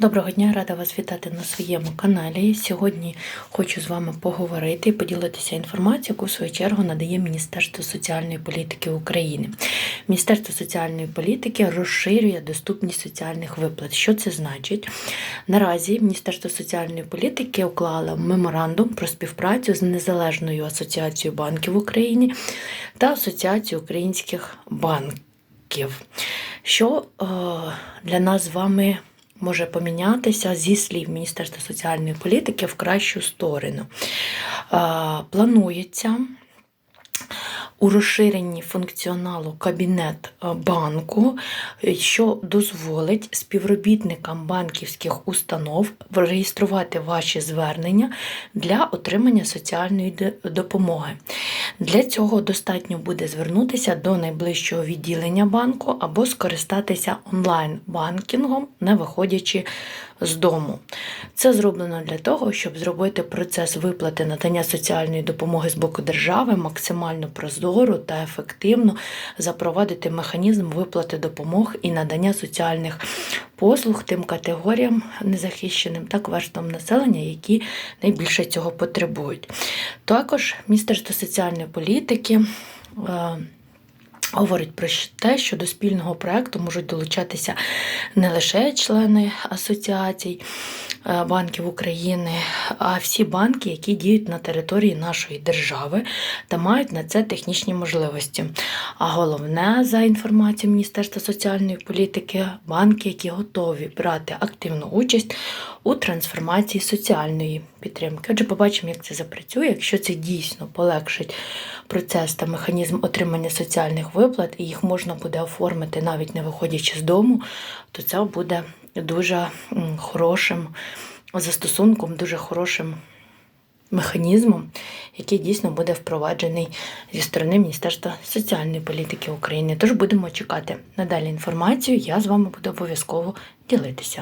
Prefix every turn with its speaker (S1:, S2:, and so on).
S1: Доброго дня, рада вас вітати на своєму каналі. Сьогодні хочу з вами поговорити і поділитися інформацією, яку в свою чергу надає Міністерство соціальної політики України. Міністерство соціальної політики розширює доступність соціальних виплат. Що це значить? Наразі Міністерство соціальної політики уклало меморандум про співпрацю з Незалежною асоціацією банків в Україні та Асоціацією українських банків. Що е, для нас з вами може помінятися зі слів Міністерства соціальної політики в кращу сторону. Планується у розширенні функціоналу кабінет е, банку, е, що дозволить співробітникам банківських установ реєструвати ваші звернення для отримання соціальної допомоги. Для цього достатньо буде звернутися до найближчого відділення банку або скористатися онлайн-банкінгом, не виходячи з дому. Це зроблено для того, щоб зробити процес виплати надання соціальної допомоги з боку держави максимально прозоро та ефективно запровадити механізм виплати допомог і надання соціальних послуг тим категоріям незахищеним та верствам населення, які найбільше цього потребують. Також Міністерство соціальної політики. Говорить про те, що до спільного проекту можуть долучатися не лише члени асоціацій банків України, а всі банки, які діють на території нашої держави та мають на це технічні можливості. А головне, за інформацією Міністерства соціальної політики, банки, які готові брати активну участь у трансформації соціальної підтримки. Отже, побачимо, як це запрацює. Якщо це дійсно полегшить процес та механізм отримання соціальних виплат, і їх можна буде оформити навіть не виходячи з дому, то це буде дуже хорошим застосунком, дуже хорошим механізмом, який дійсно буде впроваджений зі сторони Міністерства соціальної політики України. Тож будемо чекати надалі інформацію. Я з вами буду обов'язково ділитися.